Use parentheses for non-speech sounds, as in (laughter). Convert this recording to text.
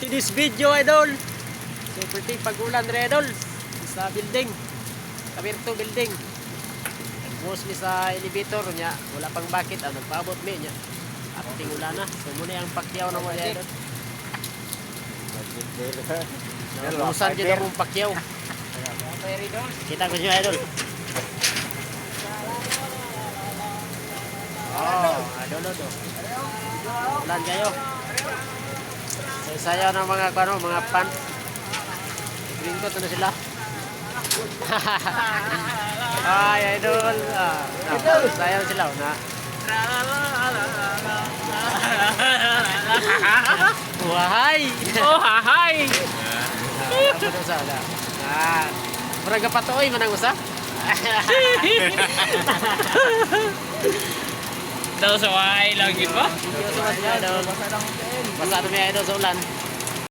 to this video, idol. Super tig pag-ulan rin, idol. Sa building. Kabirto building. Mostly sa elevator niya. Wala pang bakit. Ah, nagpaabot mi niya. Ating ulan na. So muna ang pakyaw ng mga idol. Nausan dyan akong pakyaw. Kita ko nyo, idol. Oh, idol, idol. Ulan kayo. Sayaw ng mga ano, mga pan. Coat na sila. (laughs) Ay, idol. Ah, ah, sayaw sila. oh, Na. Wahay! Oh, da? Ah, murag ka patuoy man ang usa. (laughs) Daw sa wahay lang yun ba? Basta na may idol sa ulan.